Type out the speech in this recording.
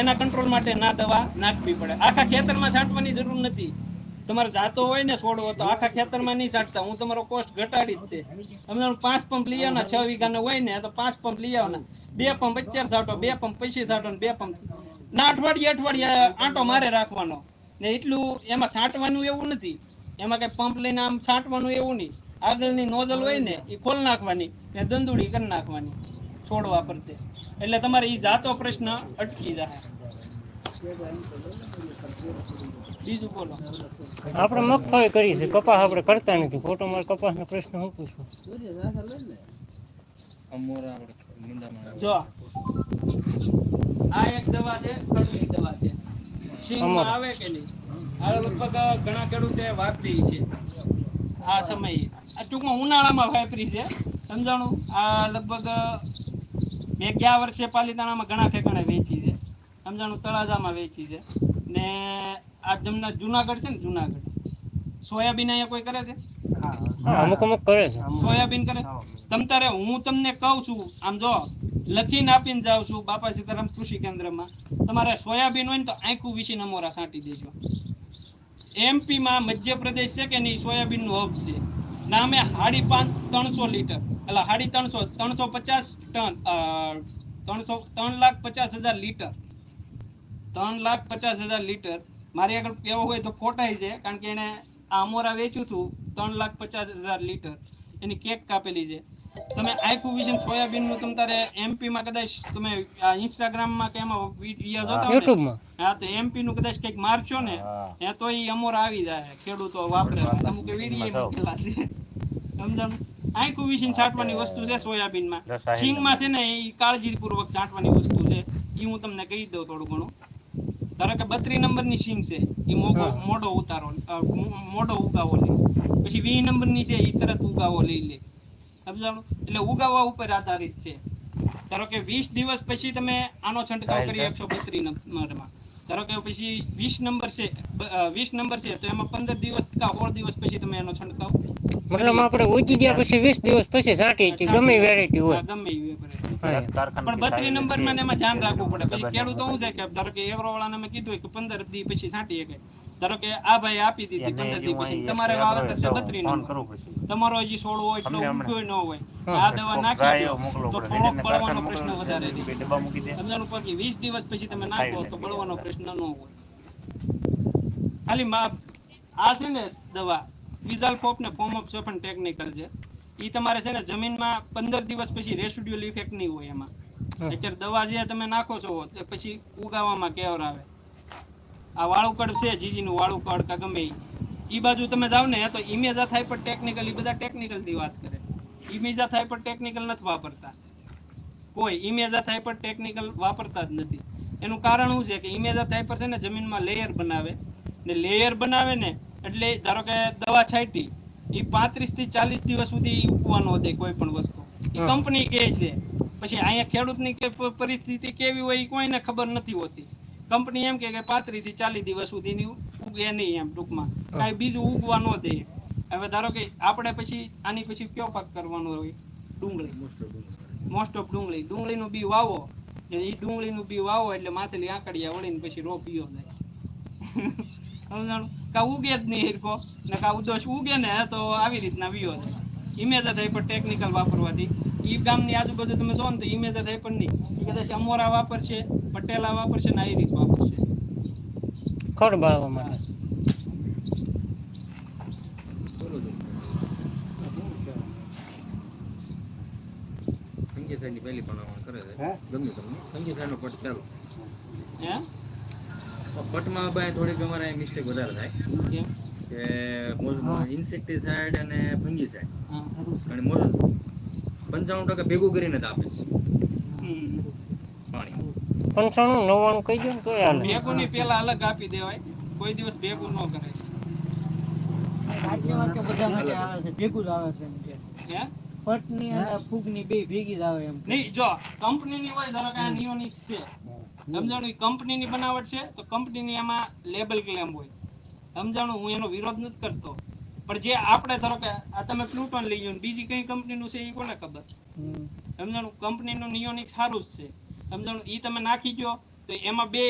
એના કંટ્રોલ માટે ના દવા નાખવી પડે. આખા ખેતરમાં છાંટવાની જરૂર નથી. તમારે જાતો હોય ને છોડવો તો આખા ખેતરમાં નહીં છાંટતા. હું તમારો કોસ્ટ ઘટાડી જ તે અમે પાંચ પંપ લઈ આવવાના છ વીઘાના હોય ને, તો પાંચ પંપ લઈ આવવાના બે પંપ અત્યારે છાંટો, બે પંપ પછી છાંટો બે પંપ ના, અઠવાડિયે અઠવાડિયે આંટો મારે રાખવાનો. ને એટલું એમાં છાંટવાનું એવું નથી. એમાં કઈ પંપ લઈને આમ છાંટવાનું એવું નહીં. આગળની નોઝલ હોય ને, એ ખોલ નાખવાની ને દંદુડી કરી નાખવાની. છોડવા પરતે એટલે તમારે એ જાતો પ્રશ્ન અટકી જાય બીજું બોલો. આપણે મગફળી કરી છે. કપાસ આપણે કરતા નથી. ખોટો મારે કપાસનો પ્રશ્ન હું પૂછું? જો. આ એક દવા છે કડવી દવા છે. અમારે. આવે કે નહીં? આ લગભગ ઘણા ખેડૂતે વાપરી છે. આ સમયે. આ ટૂંકમાં ઉનાળામાં વાપરી છે. સમજાણું? આ લગભગ મેં ગયા વર્ષે પાલીતાણામાં ઘણા ઠેકાણે વેચી છે. સમજાણું? તળાજામાં વેચી છે. ને આ જમના જુનાગઢ છે ને જુનાગઢ. સોયાબીન અહીંયા કોઈ કરે છે? અમુક અમુક કરે છે. સોયાબીન કરે? તમ તારે હું તમને કહું છું આમ જો લખીને આપીને જાઉં છું બાપા સીતારામ કૃષિ કેન્દ્રમાં. તમારે સોયાબીન હોય ને તો આંખું વિશી નમોરા છાંટી દેજો. એમપી માં મધ્યપ્રદેશ છે કે નહીં સોયાબીનનું હબ છે. નામે હાડી પાંચ ત્રણસો લીટર. એટલે હાડી ત્રણસો ત્રણસો પચાસ ટન ત્રણસો, ત્રણ લાખ પચાસ હજાર લીટર. ત્રણ લાખ પચાસ હજાર લીટર. મારી આગળ કેવો હોય તો ખોટાઈ છે કારણ કે એને આ અમોરા વેચ્યું હતું, ત્રણ લાખ પચાસ હજાર લીટર. એની કેક કાપેલી છે. તમે આઈકુ વિઝન સોયાબીનનું તમે તારે એમપી માં કદાચ તમે ઇન્સ્ટાગ્રામમાં કે એમાં વિડિયો જોતા હોય ને, યુટ્યુબમાં? હા તો એમપી નું કદાચ કંઈક મારશો ને એ તો ઈ અમોર આવી જાય. ખેડૂતો વાપરે અમુક વીડિયો મૂકેલા છે. સમજાણું? વિસીન છાંટવાની વસ્તુ છે સોયાબીનમાં. સિંગમાં છે ને એ કાળજીપૂર્વક છાંટવાની વસ્તુ છે. એ હું તમને કહી દઉં થોડું ઘણું. ધારો કે બત્રી નંબરની સિંગ છે એ મોગો મોટો ઉતારો મોડો ઉગાવો લે. પછી વી નંબરની છે એ તરત ઉગાવો લઈ લે. સમજાણું એટલે ઉગાવવા ઉપર આધારિત છે. ધારો કે વીસ દિવસ પછી તમે આનો છંટકાવ કરી એકસો બત્રીસ નંબરમાં ધારો કે પછી વીસ નંબર છે વીસ નંબર છે તો એમાં પંદર દિવસ કા સોળ દિવસ પછી તમે એનો છંટકાવ મતલબ આપણે ઉગી ગયા પછી વીસ દિવસ પછી છાંટી કે ગમે વેરાયટી હોય. ગમે પણ બત્રી નંબરમાં ને એમાં ધ્યાન રાખવું પડે. પછી ખેડૂતો શું છે કે ધારો કે એગ્રો વાળાને મેં કીધું કે પંદર દી પછી છાંટી શકે ધારો કે આ ભાઈ આપી દીધી પંદર દી પછી તમારે વાવેતર છે બત્રી નંબર તમારો હજી સોળ હોય એટલો ઉગ્યો ન હોય. આ દવા નાખી તો થોડોક બળવાનો પ્રશ્ન વધારે રહે સમજાણું પછી વીસ દિવસ પછી તમે નાખો તો બળવાનો પ્રશ્ન ન હોય. ખાલી માપ. આ છે ને દવા. વિઝાલ ફોપ ને ફોર્મ ઓફ પણ ટેકનિકલ છે. એ તમારે છે ને જમીનમાં પંદર દિવસ પછી રેસિડ્યુઅલ ઇફેક્ટ નહીં હોય એમાં. અત્યારે દવા જે તમે નાખો છો પછી ઉગાવામાં કેવર આવે. આ વાળુકડ છે જીજીનું વાળુકડ કે ગમે. ઈ બાજુ તમે જાઓ ને તો ઇમેજા થાય પણ ટેકનિકલ બધા ટેકનિકલથી વાત કરે. ઇમેજા થાય પણ ટેકનિકલ નથી વાપરતા. કોઈ ઇમેજા થાય પણ ટેકનિકલ વાપરતા જ નથી. એનું કારણ શું છે કે ઇમેજા થાય પર છે ને જમીનમાં લેયર બનાવે. ને લેયર બનાવે ને એટલે ધારો કે દવા છાંટી એ પાંત્રીસથી ચાલીસ દિવસ સુધી ઉગવાનો દે કોઈ પણ વસ્તુ. એ કંપની કહે છે પછી અહીંયા ખેડૂતની પરિસ્થિતિ કેવી હોય એ કોઈને ખબર નથી હોતી. કંપની એમ કે પાંત્રીસથી ચાલીસ દિવસ સુધીની ઉગે નહીં એમ ટૂંકમાં. કાંઈ બીજું ઉગવા ન દે. હવે ધારો કે આપણે પછી આની પછી કયો પાક કરવાનો હોય? ડુંગળી. મોસ્ટ ઓફ ડુંગળી. ડુંગળીનું બી વાવો. એ ડુંગળીનું બી વાવો એટલે માથેલી આંકડિયા વળીને પછી રોપ પીયો જાય. સમજાણું? કા ઉગે જ નહીં હિરકો ને કા ઉદોષ ઉગે ને તો આવી રીતના વિયો જાય. ઇમેજ થાય પણ ટેકનિકલ વાપરવાથી. ઈ ગામની આજુબાજુ તમે જો ને તો ઇમેજ થાય પણ નહીં. ઈ કદાચ અમોરા વાપરશે. પટેલા વાપરશે ને આઈરિસ રીત વાપરશે ખડ બાળવા માટે. પહેલી કરે છે. ગમ્યું તમને? સંગીતાનો પટ ચાલો. પટમાં ભાઈ થોડીક અમારે મિસ્ટેક વધારે થાય. કે ઇન્સેક્ટિસાઇડ અને ફંગીસાઇડ અને મોજ પંચાણું ટકા ભેગું કરીને જ આપે છે. પાણી. પંચાણું નવ્વાણું કહી દો ને હાલે. ભેગું ની પેલા અલગ આપી દેવાય. કોઈ દિવસ ભેગું ન કરે. રાજ્યમાં કે બધા માટે આવે છે ભેગું જ આવે છે એમ કે હે? પટની અને ફૂગની બે ભેગી જ આવે એમ નહીં જો કંપનીની હોય ધારો કે આ નિયોનિક્સ છે. સમજાણું? કંપનીની બનાવટ છે તો કંપનીની આમાં લેબલ ક્લેમ હોય. સમજાણું? હું એનો વિરોધ નથી કરતો. પણ જે આપણે ધારો કે આ તમે પ્લુટોન લઈ જાઓ બીજી કઈ કંપનીનું છે એ કોને ખબર. સમજાણું? કંપનીનું નિયોનિક સારું જ છે. સમજાણું એ તમે નાખી જો તો એમાં બે